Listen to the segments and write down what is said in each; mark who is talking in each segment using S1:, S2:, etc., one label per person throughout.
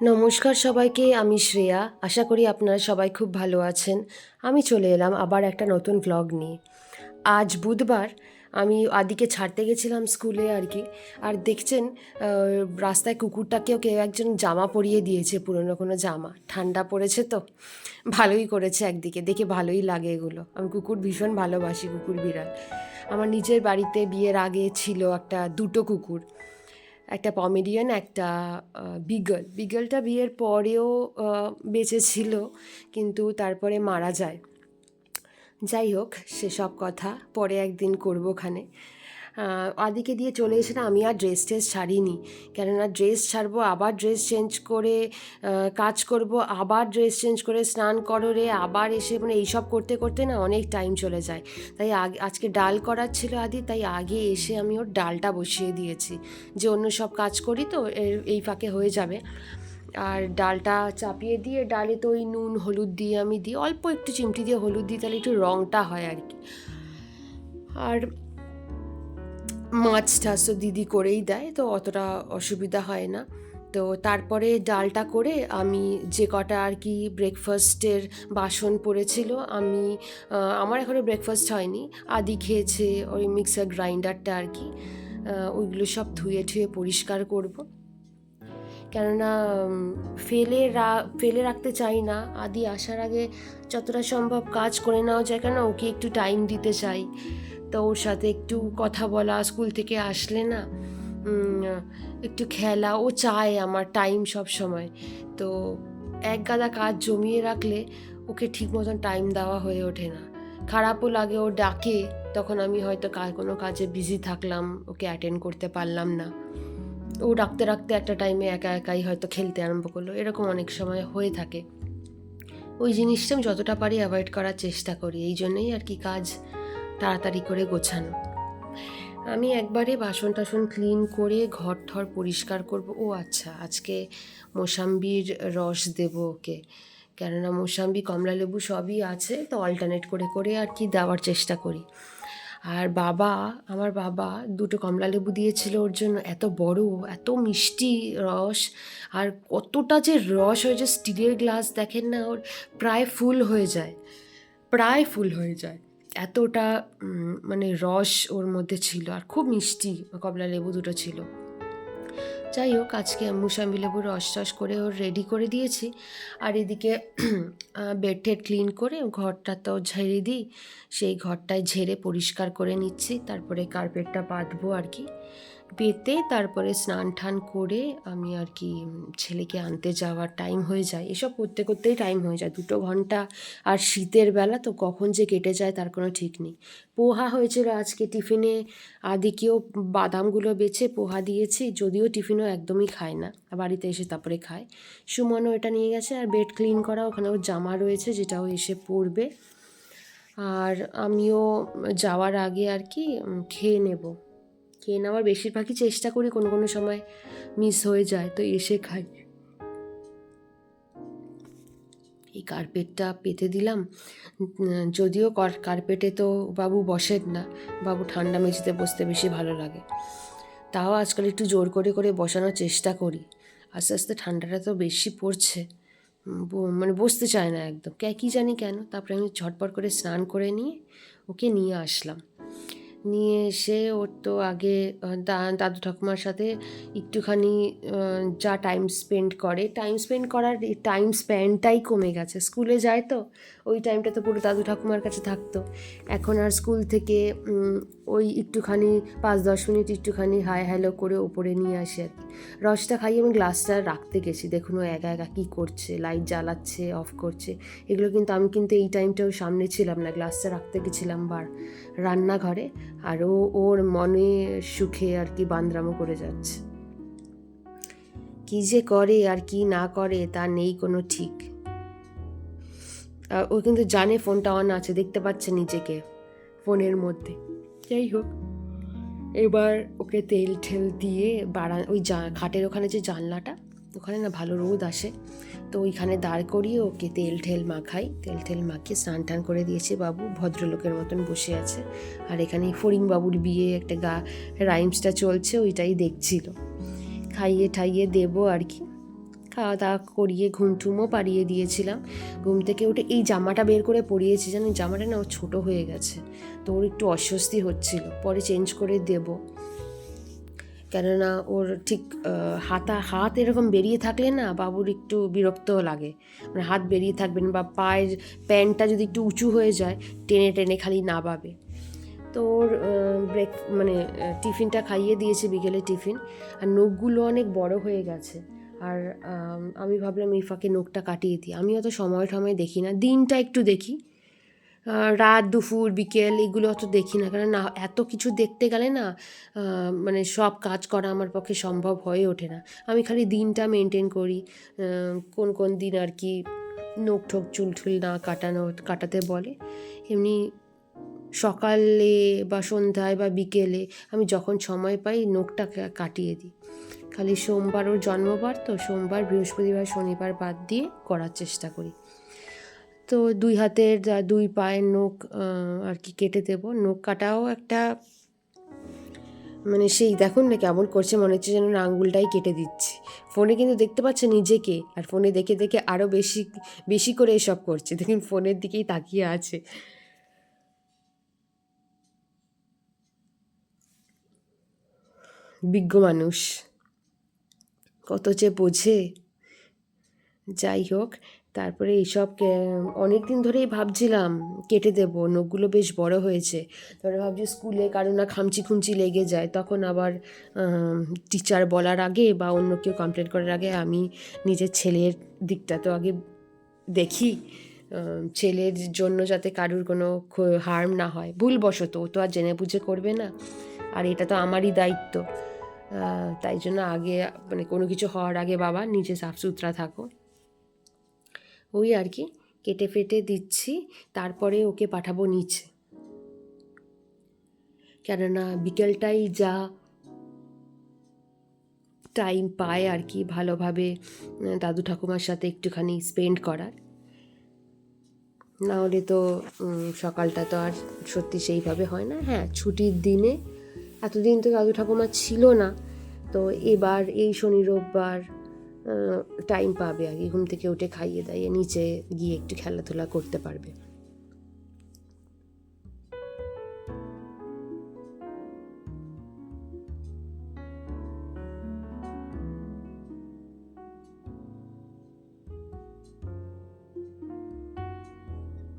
S1: নমস্কার সবাইকে, আমি শ্রেয়া। আশা করি আপনারা সবাই খুব ভালো আছেন। আমি চলে এলাম আবার একটা নতুন ব্লগ নিয়ে। আজ বুধবার আমি আদিকে ছাড়তে গেছিলাম স্কুলে আর কি। আর দেখছেন রাস্তায় কুকুরটাকেও কেউ একজন জামা পরিয়ে দিয়েছে, পুরনো কোনো জামা। ঠান্ডা পড়েছে তো। ভালোই করেছে একদিকে। দেখে ভালোই লাগে এগুলো। আমি কুকুর ভীষণ ভালোবাসি, কুকুর বিড়াল। আমার নিজের বাড়িতে বিয়ের আগে ছিল একটা দুটো কুকুর। একটা পমেডিয়ান একটা বিগল বিগলটা বিয়ের পরেও বেঁচে ছিল কিন্তু তারপরে মারা যায়। যাই হোক সেসব কথা পরে একদিন করব খানে আহ, আদিকে দিয়ে চলে এসে না আমি আর ড্রেস ট্রেস ছাড়িনি। কেননা ড্রেস ছাড়বো, আবার ড্রেস চেঞ্জ করে কাজ করব, আবার ড্রেস চেঞ্জ করে স্নান করে আবার এসে মানে এইসব করতে করতে না অনেক টাইম চলে যায়। তাই আজকে ডাল করার ছিল আদি, তাই আগে এসে আমি ওর ডালটা বসিয়ে দিয়েছি। যে অন্য সব কাজ করি তো এই ফাঁকে হয়ে যাবে। আর ডালটা চাপিয়ে দিয়ে ডালে তো ওই নুন, হলুদ দিয়ে আমি দিই, অল্প একটু চিমটি দিয়ে হলুদ দিই, তাহলে একটু রঙটা হয় আর কি। আর মাছ টাছ তো দিদি করেই দেয়, তো অতটা অসুবিধা হয় না। তো তারপরে ডালটা করে আমি যে কটা আর কি ব্রেকফাস্টের বাসন পড়েছিল, আমি আমার এখনও ব্রেকফাস্ট হয়নি। আদি খেয়েছে ওই মিক্সার গ্রাইন্ডারটা আর কি ওইগুলো সব ধুয়ে ঠুয়ে পরিষ্কার করব। কেননা ফেলে রা, ফেলে রাখতে চাই না। আদি আসার আগে যতটা সম্ভব কাজ করে নেওয়া যায় কেন ওকে একটু টাইম দিতে চাই। তো ওর সাথে একটু কথা বলা, স্কুল থেকে আসলে না একটু খেলা, ও চায় আমার টাইম সব সময়। তো এক গাদা কাজ জমিয়ে রাখলে ওকে ঠিক মতন টাইম দেওয়া হয়ে ওঠে না। খারাপও লাগে, ও ডাকে, তখন আমি হয়তো কা- কোনো কাজে বিজি থাকলাম, ওকে অ্যাটেন্ড করতে পারলাম না। ও ডাকতে রাখতে একটা টাইমে একা একাই হয়তো খেলতে আরম্ভ করল, এরকম অনেক সময় হয়ে থাকে। ওই জিনিসটা আমি যতটা পারি অ্যাভয়েড করার চেষ্টা করি, এই জন্যই আর কি কাজ তাড়াতাড়ি করে গোছানো। আমি একবারে বাসন টাসন ক্লিন করে ঘর ঠর পরিষ্কার করব। ও আচ্ছা আজকে মোসাম্বির রস দেবো ওকে। কেননা মোসাম্বি কমলা লেবু সবই আছে, তো অল্টারনেট করে করে আর কি দেওয়ার চেষ্টা করি। আর বাবা, আমার বাবা দুটো কমলা লেবু দিয়েছিল ওর জন্য, এত বড়, এত মিষ্টি রস, আর কতটা যে রস হয়েছে স্টিলের গ্লাস দেখেন না, ওর প্রায় ফুল হয়ে যায়। প্রায় ফুল হয়ে যায়। এতটা মানে রস ওর মধ্যে ছিল আর খুব মিষ্টি কমলা লেবু দুটো ছিল। যাই হোক, আজকে মুসাম্বি লেবুর রস টস করে ওর রেডি করে দিয়েছি। আর এদিকে বেড টেড ক্লিন করে ঘরটা তো ঝেড়ে দিই, সেই ঘরটায় ঝেড়ে পরিষ্কার করে নিচ্ছি। তারপরে কার্পেটটা পাতবো আর কি। পেতে তারপরে স্নান টান করে আমি আর কি ছেলেকে আনতে যাওয়ার টাইম হয়ে যায়। এসব করতে করতেই টাইম হয়ে যায়। দুটো ঘণ্টা আর শীতের বেলা তো কখন যে কেটে যায় তার কোনো ঠিক নেই। পোহা হয়েছিল আজকে টিফিনে। আদিকেও বাদামগুলো বেছে পোহা দিয়েছি। যদিও টিফিনও একদমই খায় না। বাড়িতে এসে তারপরে খায়। সুমনও এটা নিয়ে গেছে আর বেড ক্লিন করা। ওখানে ওর জামা রয়েছে যেটাও এসে পরবে। আর আমিও যাওয়ার আগে আর কি খেয়ে নেব। খেয়ে নেওয়ার বেশিরভাগই চেষ্টা করি কোনো কোনো সময় মিস হয়ে যায়, তো এসে খাই। এই কার্পেটটা পেতে দিলাম। যদিও কার্পেটে তো বাবু বসেন না, বাবু ঠান্ডা মেঝেতে বসতে বেশি ভালো লাগে। তাও আজকাল একটু জোর করে করে বসানোর চেষ্টা করি। আস্তে আস্তে ঠান্ডাটা তো বেশি পড়ছে। মানে বসতে চায় না একদম। কে, কী জানি কেন, তারপরে আমি ঝটপট করে স্নান করে নিয়ে ওকে নিয়ে আসলাম। নিয়ে এসে ওর তো আগে দাদু ঠাকুমার সাথে একটুখানি যা টাইম স্পেন্ড করে। টাইম স্পেন্ড করার টাইম স্প্যান্ডটাই কমে গেছে। স্কুলে যায় তো, ওই টাইমটা তো পুরো দাদু ঠাকুমার কাছে থাকতো। এখন আর স্কুল থেকে ওই একটুখানি, পাঁচ দশ মিনিট একটুখানি হাই হ্যালো করে ওপরে নিয়ে আসে আর কি। রসটা খাইয়ে আমি গ্লাসটা রাখতে গেছি। দেখুন ও একা একা কী করছে লাইট জ্বালাচ্ছে অফ করছে। এগুলো কিন্তু আমি কিন্তু এই টাইমটাও সামনে ছিলাম না। গ্লাসটা রাখতে গেছিলাম বার রান্নাঘরে। আর ও ওর মনে সুখে আর কি বান্দরামো করে যাচ্ছে। কি যে করে আর কি না করে তা নেই কোনো ঠিক। ও কিন্তু জানে ফোনটা অন আছে, দেখতে পাচ্ছে নিজেকে ফোনের মধ্যে। যাই হোক, এবার ওকে তেল ঠেল দিয়ে বাড়া ওই খাটের ওখানে যে জানলাটা ওখানে না ভালো রোদ আসে। তো ওইখানে দাঁড় করিয়ে ওকে তেল ঠেল মাখাই। তেল ঠেল মাখিয়ে স্নান টান করে দিয়েছে বাবু। ভদ্রলোকের মতন বসে আছে। আর এখানে ফরিং বাবুর বিয়ে একটা গা, রাইমসটা চলছে, ওইটাই দেখছিল। খাইয়ে ঠাইয়ে দেবো আর কি। খাওয়া দাওয়া করিয়ে ঘুম টুমও পাড়িয়ে দিয়েছিলাম। ঘুম থেকে উঠে এই জামাটা বের করে পরিয়েছি জানো জামাটা না ও ছোটো হয়ে গেছে। তো ওর একটু অস্বস্তি হচ্ছিল। পরে চেঞ্জ করে দেব। কেননা ওর ঠিক হাতা, হাত এরকম বেরিয়ে থাকলে না বাবুর একটু বিরক্ত লাগে। মানে হাত বেরিয়ে থাকবেন বা পায়ের প্যান্টটা যদি একটু উঁচু হয়ে যায়, টেনে টেনে খালি না পাবে তো ওর ব্রেক মানে টিফিনটা খাইয়ে দিয়েছে বিকেলে টিফিন, আর নখগুলো অনেক বড় হয়ে গেছে। আর, আমি ভাবলাম এই ফাঁকে নখটা কাটিয়ে দিই। আমি অত সময় টময় দেখি না। দিনটা একটু দেখি। রাত, দুপুর, বিকেল এগুলো অত দেখি না। কারণ না এত কিছু দেখতে গেলে না মানে সব কাজ করা আমার পক্ষে সম্ভব হয়ে ওঠে না। আমি খালি দিনটা মেনটেন করি কোন কোন দিন আর কি নখ ঠোক, চুল ঠুল না কাটানো, কাটাতে বলে। এমনি সকালে বা সন্ধ্যায় বা বিকেলে আমি যখন সময় পাই নখটা কাটিয়ে দিই। খালি সোমবার ওর জন্মবার তো, সোমবার বৃহস্পতিবার, শনিবার বাদ দিয়ে করার চেষ্টা করি। তো দুই হাতের দুই পায়ের নখ আর কি কেটে দেবো। নখ কাটাও একটা মানে সেই দেখুন না কেমন করছে, মনে হচ্ছে যেন আঙ্গুলটাই কেটে দিচ্ছি। ফোনে কিন্তু দেখতে পাচ্ছে নিজেকে, আর ফোনে দেখে দেখে আরও বেশি বেশি করে এসব করছে। দেখুন ফোনের দিকেই তাকিয়ে আছে। বিজ্ঞ মানুষ, কত যে বোঝে। যাই হোক তারপরে এইসব অনেক দিন ধরেই ভাবছিলাম কেটে দেবো, নখগুলো বেশ বড় হয়েছে। তারপরে ভাবছি স্কুলে কারও না খামচি খুমচি লেগে যায়, তখন আবার টিচার বলার আগে বা অন্য কেউ কমপ্লেন করার আগে আমি নিজের ছেলের দিকটা তো আগে দেখি ছেলের জন্য যাতে কারুর কোনো হার্ম না হয়। ভুলবশত, ও তো আর জেনে বুঝে করবে না, আর এটা তো আমারই দায়িত্ব। তাই জন্য আগে মানে কোনো কিছু হওয়ার আগে বাবা নিজে সাফ সুতরা থাকো। ওই আর কি, কেটে ফেটে দিচ্ছি, তারপরে ওকে পাঠাবো নিচে। কেননা বিকেলটাই যা টাইম পায় আর কি ভালোভাবে দাদু ঠাকুমার সাথে একটুখানি স্পেন্ড করার। নাহলে তো সকালটা তো আর সত্যি সেইভাবে হয় না। হ্যাঁ ছুটির দিনে, এতদিন তো দাদু ঠাকুমা ছিল না, তো এবার এই শনি রোববার টাইম পাবে আগে, ঘুম থেকে উঠে খাইয়ে দাইয়ে নিচে গিয়ে একটু খেলাধুলা করতে পারবে।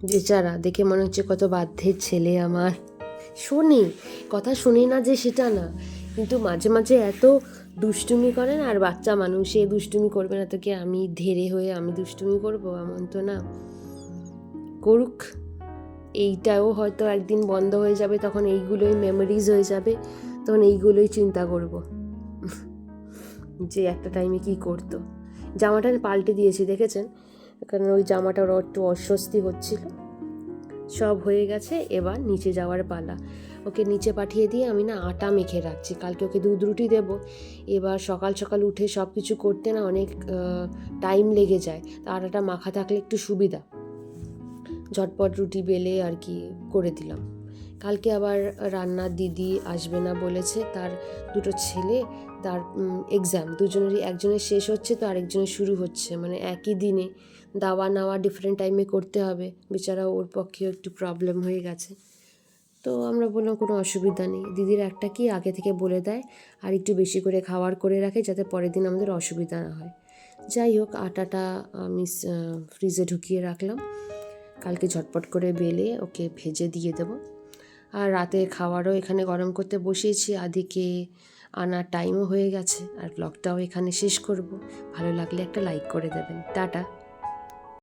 S1: বেচারা দেখে মনে হচ্ছে কত বাধ্যের ছেলে আমার। শোনে, কথা শুনি না যে সেটা না, কিন্তু মাঝে মাঝে এত দুষ্টুমি করেন আর বাচ্চা মানুষ এ দুষ্টুমি করবে না তো কি আমি ধেরে হয়ে আমি দুষ্টুমি করব? এমন তো না। করুক, এইটাও হয়তো একদিন বন্ধ হয়ে যাবে, তখন এইগুলোই মেমোরিজ হয়ে যাবে, তখন এইগুলোই চিন্তা করব। যে একটা টাইমে কি করতো। জামাটা পাল্টে দিয়েছি, দেখেছেন? কারণ ওই জামাটা ওর একটু অস্বস্তি হচ্ছিল। সব হয়ে গেছে, এবার নিচে যাওয়ার পালা। ওকে নিচে পাঠিয়ে দিয়ে আমি না আটা মেখে রাখছি। কালকে ওকে দুধ রুটি দেবো। এবার সকাল সকাল উঠে সব কিছু করতে না অনেক টাইম লেগে যায়। তা আটাটা মাখা থাকলে একটু সুবিধা। ঝটপট রুটি বেলে আর কি করে দিলাম। কালকে আবার রান্নার দিদি আসবে না বলেছে। তার দুটো ছেলে, তার এক্সাম দুজনেরই, একজনের শেষ হচ্ছে তো আরেকজনের শুরু হচ্ছে। মানে একই দিনে দাওয়া নেওয়া ডিফারেন্ট টাইমে করতে হবে। বেচারা ওর পক্ষেও একটু প্রবলেম হয়ে গেছে। তো আমরা বললাম, কোনো অসুবিধা নেই। দিদির একটা কি আগে থেকে বলে দেয় আর একটু বেশি করে খাওয়ার করে রাখে যাতে পরের দিন আমাদের অসুবিধা না হয়। যাই হোক, আটাটা আমি ফ্রিজে ঢুকিয়ে রাখলাম। কালকে ঝটপট করে বেলে ওকে ভেজে দিয়ে দেবো। আর রাতে খাওয়ারও এখানে গরম করতে বসিয়েছি। আদিকে আনার টাইমও হয়ে গেছে। আর ব্লগটাও এখানে শেষ করব। ভালো লাগলে একটা লাইক করে দেবেন। টাটা।